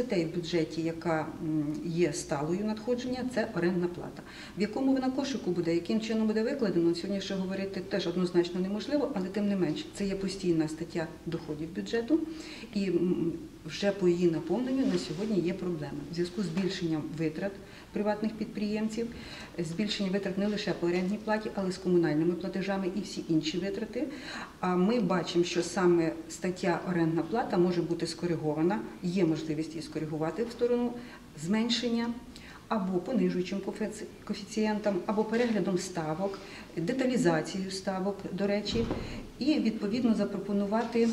статей в бюджеті, яка є сталою надходження, це орендна плата. В якому вона кошику буде, яким чином буде викладено, сьогодні ще говорити теж однозначно неможливо, але тим не менш, це є постійна стаття доходів бюджету, і вже по її наповненню на сьогодні є проблеми. В зв'язку з збільшенням витрат приватних підприємців, збільшення витрат не лише по орендній платі, але й з комунальними платежами і всі інші витрати. А ми бачимо, що саме стаття орендна плата може бути скоригована, є можливість її скоригувати в сторону зменшення. Або понижуючим коефіці- коефіцієнтом, або переглядом ставок, деталізацією ставок, до речі, і відповідно запропонувати,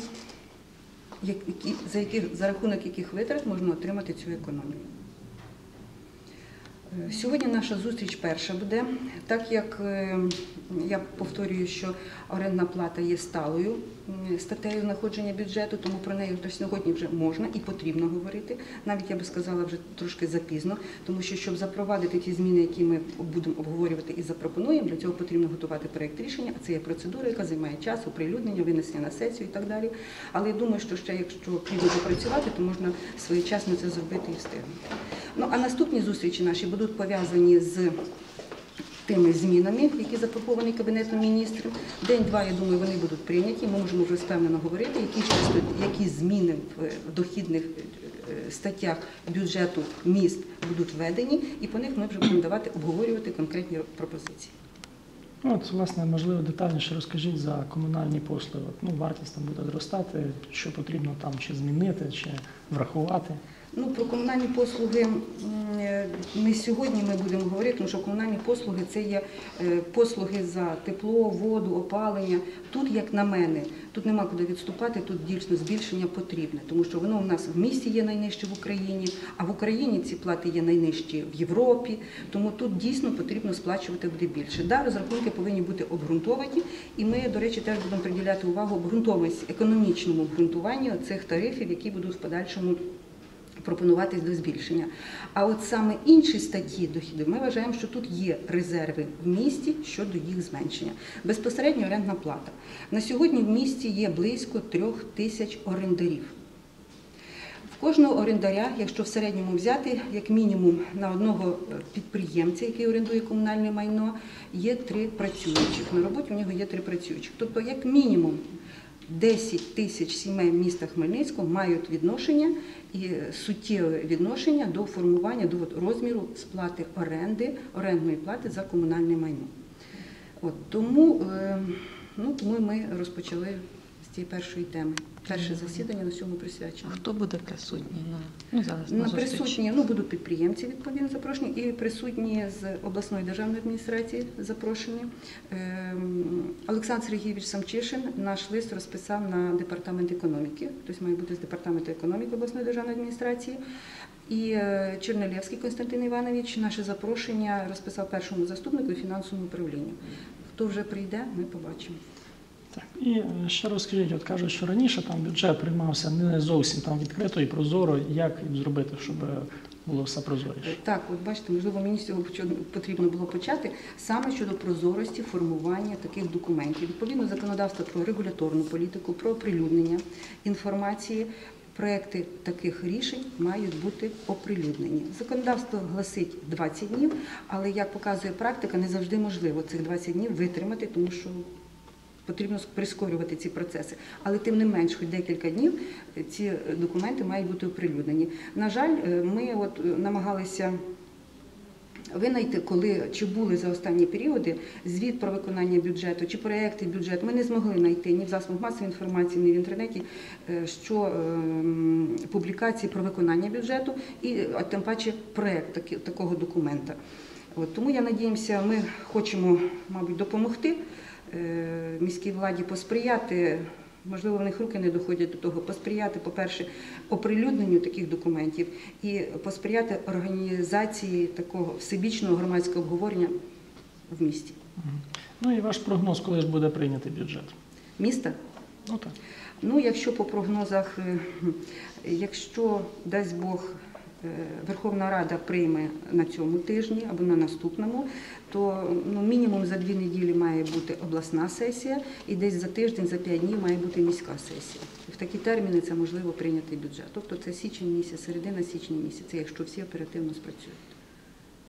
які, за, яких, за рахунок яких витрат можна отримати цю економію. Сьогодні наша зустріч перша буде, так як е, я повторюю, що орендна плата є сталою статтею знаходження бюджету, тому про неї вже сьогодні вже можна і потрібно говорити. Навіть я би сказала вже трошки запізно, тому що щоб запровадити ті зміни, які ми будемо обговорювати і запропонуємо, для цього потрібно готувати проєкт рішення. А це є процедура, яка займає час, оприлюднення, винесення на сесію і так далі. Але я думаю, що ще якщо плідно попрацювати, то можна своєчасно це зробити і встигнути. Ну а наступні зустрічі наші будуть пов'язані з тими змінами, які запропоновані Кабінетом міністрів. День-два, я думаю, вони будуть прийняті. Ми можемо вже впевнено говорити, які, які зміни в е, дохідних е, статтях бюджету міст будуть введені, і по них ми вже будемо давати обговорювати конкретні пропозиції. Ну, От, власне, можливо, детальніше розкажіть за комунальні послуги. Ну, вартість там буде зростати, що потрібно там чи змінити, чи врахувати. Ну, про комунальні послуги е, не сьогодні ми будемо говорити, тому що комунальні послуги це є е, послуги за тепло, воду, опалення. Тут, як на мене, тут нема куди відступати, тут дійсно збільшення потрібне, тому що воно у нас в місті є найнижче в Україні, а в Україні ці плати є найнижчі в Європі. Тому тут дійсно потрібно сплачувати буде більше. Да, розрахунки повинні бути обґрунтовані, і ми, до речі, теж будемо приділяти увагу обґрунтованості, економічному обґрунтуванню цих тарифів, які будуть в подальшому пропонуватись до збільшення. А от саме інші статті доходів, ми вважаємо, що тут є резерви в місті щодо їх зменшення. Безпосередньо орендна плата. На сьогодні в місті є близько трьох тисяч орендарів. В кожного орендаря, якщо в середньому взяти, як мінімум на одного підприємця, який орендує комунальне майно, є три працюючих. На роботі у нього є три працюючих. Тобто, як мінімум, 10 тисяч сімей міста Хмельницького мають відношення і суттєве відношення до формування до розміру сплати оренди, орендної плати за комунальне майно. От, тому, е, ну, тому ми розпочали цієї першої теми. Перше засідання на цьому присвячено. Хто буде присутній на ну зараз на, На присутні ну, будуть підприємці відповідно запрошені і присутні з обласної державної адміністрації запрошені. Ем, Олександр Сергійович Самчишин наш лист розписав на департамент економіки, тобто має бути з департаменту економіки обласної державної адміністрації. І е, Чернелєвський Константин Іванович наше запрошення розписав першому заступнику і фінансовому управлінню. Хто вже прийде, ми побачимо. Так. І е, ще розкажіть, от кажуть, що раніше там бюджет приймався не зовсім там відкрито і прозоро. Як зробити, щоб е, було все прозоріше? Так, от бачите, можливо, мені з цього потрібно було почати саме щодо прозорості формування таких документів. Відповідно законодавство про регуляторну політику, про оприлюднення інформації. Проекти таких рішень мають бути оприлюднені. Законодавство гласить 20 днів, але як показує практика, не завжди можливо цих 20 днів витримати, тому що потрібно прискорювати ці процеси. Але тим не менш, хоч декілька днів е, ці е, документи мають бути оприлюднені. На жаль, е, ми от е, намагалися. Винайти, коли чи були за останні періоди звіт про виконання бюджету чи проекти бюджету, ми не змогли знайти ні в засобах масової інформації, ні в інтернеті, е, що ем, публікації про виконання бюджету і тим паче проект таки- такого документа. От, тому я надіємося, ми хочемо, мабуть, допомогти е, міській владі посприяти. Можливо, в них руки не доходять до того, посприяти, по-перше, оприлюдненню таких документів і посприяти організації такого всебічного громадського обговорення в місті. Ну і ваш прогноз, коли ж буде прийнятий бюджет? Міста Ну так. Ну, якщо по прогнозах, е, якщо дасть Бог, е, Верховна Рада прийме на цьому тижні або на наступному, то ну, мінімум за дві неділі має бути обласна сесія, і десь за тиждень, за п'ять днів має бути міська сесія. В такі терміни це можливо прийняти бюджет. Тобто це січень місяць, середина січня місяця, якщо всі оперативно спрацюють.